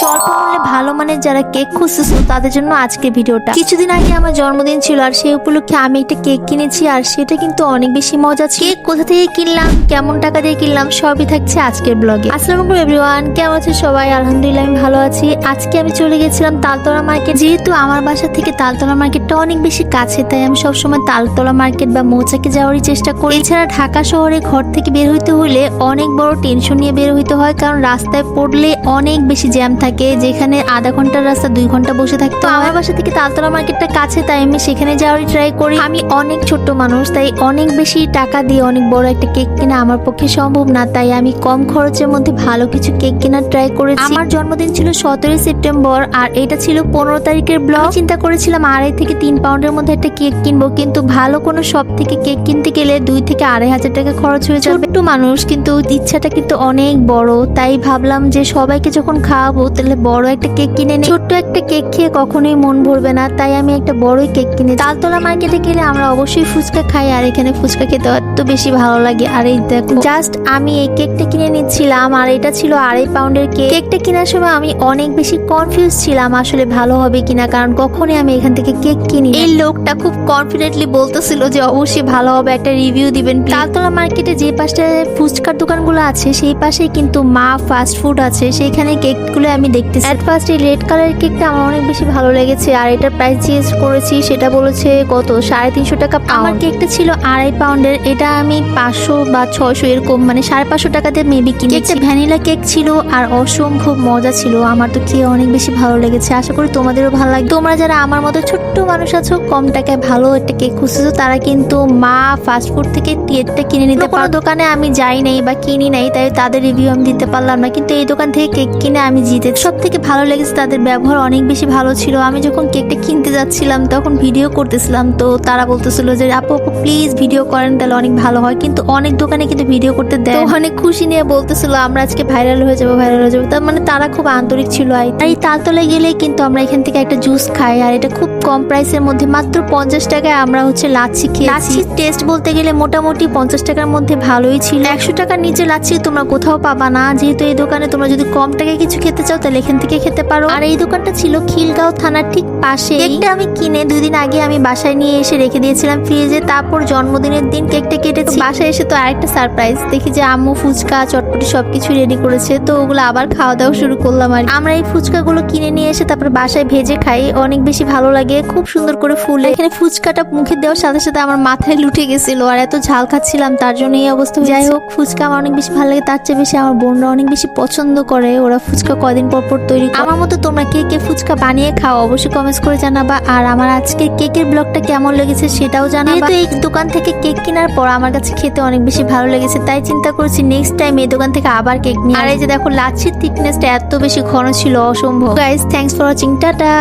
স্বল্প মূল্যে ভালো মানের যারা কেক খুঁজতেছো তাদের জন্য আজকে ভিডিওটা। কিছুদিন আগে আমার জন্মদিন ছিল আর সেই উপলক্ষে আমি একটা কেক কিনেছি আর সেটা কিন্তু অনেক বেশি মজা ছিল। কেক কোথা থেকে কিনলাম, কেমন টাকা দিয়ে কিনলাম সবই থাকছে আজকের ব্লগে। আসসালামু আলাইকুম এভরিওয়ান কেমন আছে সবাই? আলহামদুলিল্লাহ আমি ভালো আছি। আজকে আমি চলে গেছিলাম তালতলা মার্কেট যেহেতু আমার বাসা থেকে তালতলা মার্কেটটা অনেক বেশি কাছে, তাই আমি সবসময় তালতলা মার্কেট বা মৌচাকে যাওয়ারই চেষ্টা করি। এছাড়া ঢাকা শহরে ঘর থেকে বের হইতে হলে অনেক বড় টেনশন নিয়ে বের হইতে হয়, কারণ রাস্তায় পড়লে অনেক বেশি জ্যাম থাকে। যেখানে আধা ঘণ্টার রাস্তা দুই ঘণ্টা বসে থাকে তো আমার বাসা থেকে তালতলা মার্কেটটা কাছে, তাই আমি সেখানে যাওয়ারই ট্রাই করি। আমি অনেক ছোট্ট মানুষ, তাই অনেক বেশি টাকা দিয়ে অনেক বড় একটা কেক কেনা আমার পক্ষে সম্ভব না, তাই আমি কম খরচের মধ্যে ভালো কিছু কেক কেনার ট্রাই করেছি। আমার জন্মদিন ছিল সতেরোই সেপ্টেম্বর, আর এটা ছিল পনেরো তারিখের ব্লগ। চিন্তা করেছিলাম আড়াই থেকে তিন পাউন্ডের মধ্যে একটা কেক কিনবো, কিন্তু ভালো কোনো শপ থেকে কেক কিনতে গেলে দুই থেকে আড়াই হাজার টাকা খরচ হয়ে যাবে ছোট্ট মানুষ, কিন্তু ইচ্ছাটা কিন্তু অনেক বড়, তাই ভাবলাম যে সবাইকে যখন খাওয়াবো তাহলে বড় একটা কেক কিনে নিই ছোট্ট একটা কেক খেয়ে কখনোই মন ভরবে না তাই আমি একটা বড়ই কেক কিনে তালতলা মার্কেটে গেলে আমরা অবশ্যই ফুচকা খাই আর এখানে ফুচকা খেতে এত বেশি ভালো লাগে। আর এই দেখো জাস্ট আমি এই কেকটা কিনে নিচ্ছিলাম আর এটা ছিল আড়াই পাউন্ডের কেক। কেকটা কেনার সময় আমি অনেক বেশি কনফিউজ ছিলাম আসলে ভালো হবে কিনা কারণ কখনই আমি এখান থেকে কেক কিনি এই লোকটা খুব কনফিডেন্টলি বলতেছিল যে অবশ্যই ভালো হবে একটা রিভিউ দিবেন তালতলা মার্কেটে যে পাশটায় ফুচকার দোকানগুলো আছে সেই পাশে কিন্তু মা ফাস্ট ফুড আছে সেইখানে কেকগুলো আমি দেখতেছি। অ্যাট ফার্স্ট এই রেড কালারের কেকটা আমার অনেক বেশি ভালো লেগেছে আর এটার প্রাইস জিজ্ঞেস করেছি সেটা বলেছে কত? সাড়ে তিনশো টাকা আমার কেকটা ছিল আড়াই পাউন্ডের এটা আমি পাঁচশো বা ছয়শো এরকম মানে সাড়ে পাঁচশো টাকাতে মেবি কিনে একটা ভ্যানিলা কেক ছিল আর অসম্ভব মজা ছিল আমার তো খেয়ে অনেক বেশি ভালো লেগেছে আশা করি তোমাদেরও ভালো লাগে তোমরা যারা আমার মতো ছোট্ট মানুষ আছো কম টাকায় ভালো একটা কেক খুঁজতেছো তারা কিন্তু মা ফাস্ট ফুড থেকে কেকটা কিনে নিতে পারো। দোকানে আমি যাই নাই বা কিনি নাই তাই তাদের রিভিউ আমি দিতে পারলাম না কিন্তু এই দোকান থেকে কেক কিনে আমি জিতে সব থেকে ভালো লেগেছে তাদের ব্যবহার। অনেক বেশি ভালো ছিল। আমি যখন কেকটা কিনতে যাচ্ছিলাম, তখন ভিডিও করতেছিলাম। তো তারা বলতেছিল যে, আপু আপু প্লিজ ভিডিও করেন, তাহলে অনেক ভালো হয়। কিন্তু অনেক দোকানে কিন্তু ভিডিও করতে দেয়। অনেক খুশি নিয়ে বলতেছিল, আমরা আজকে ভাইরাল হয়ে যাব ভাইরাল হয়ে যাব। তার মানে তারা খুব আন্তরিক ছিল। আর এই তালতলায় গেলে কিন্তু আমরা এখান থেকে একটা জুস খাই, আর এটা খুব কম প্রাইসের মধ্যে। মাত্র পঞ্চাশ টাকায় আমরা হচ্ছে লাচ্ছি খেয়ে লাচ্ছির টেস্ট বলতে গেলে মোটামুটি পঞ্চাশ টাকার মধ্যে ভালোই ছিল। একশো টাকার নিচে লাচ্ছি তোমরা কোথাও পাবা না। যেহেতু এই দোকানে তোমরা যদি কম টাকায় কিছু খেতে চাও, তাহলে এখান থেকে খেতে পারো। আর এই দোকানটা ছিল খিলগাঁও থানার ঠিক পাশে কেকটা আমি কিনে দুদিন আগে আমি বাসায় নিয়ে এসে রেখে দিয়েছিলাম ফ্রিজে, তারপর জন্মদিনের দিন কেকটা কেটেছি। বাসায় এসে তো আরেকটা সারপ্রাইজ দেখি যে আম্মু ফুচকা, চটপটি সবকিছু রেডি করেছে, তো ওগুলো আবার খাওয়া দাওয়া শুরু করলাম আর। আমরা এই ফুচকাগুলো কিনে নিয়ে এসে তারপর বাসায় ভেজে খাই, অনেক বেশি ভালো লাগে, খুব সুন্দর করে ফুল। এখানে ফুচকাটা মুখে দেওয়ার সাথে সাথে আমার মাথায় লুটে গেছিল আর এত ঝাল খাচ্ছিলাম, তার জন্য এই অবস্থা যাই হোক, ফুচকা আমার অনেক বেশি ভালো লাগে, তার চেয়ে বেশি আমার বোনরা অনেক বেশি পছন্দ করে, ওরা ফুচকা কদিন পর পর তৈরি আমার মতো তোমরা কে কে ফুচকা বানিয়ে খাও অবশ্যই কমেন্টস করে জানাবা। আর আমার আজকে কেকের ব্লগটা কেমন লেগেছে সেটাও জানাবা। এই দোকান থেকে কেক কেনার পর আমার কাছে খেতে অনেক বেশি ভালো লেগেছে তাই চিন্তা করছি নেক্সট টাইম এই দোকান থেকে আবার কেক নিয়ে আর এই যে দেখো লাচ্ছির থিকনেসটা এত বেশি ঘন ছিল অসম্ভব। Guys thanks for watching tata!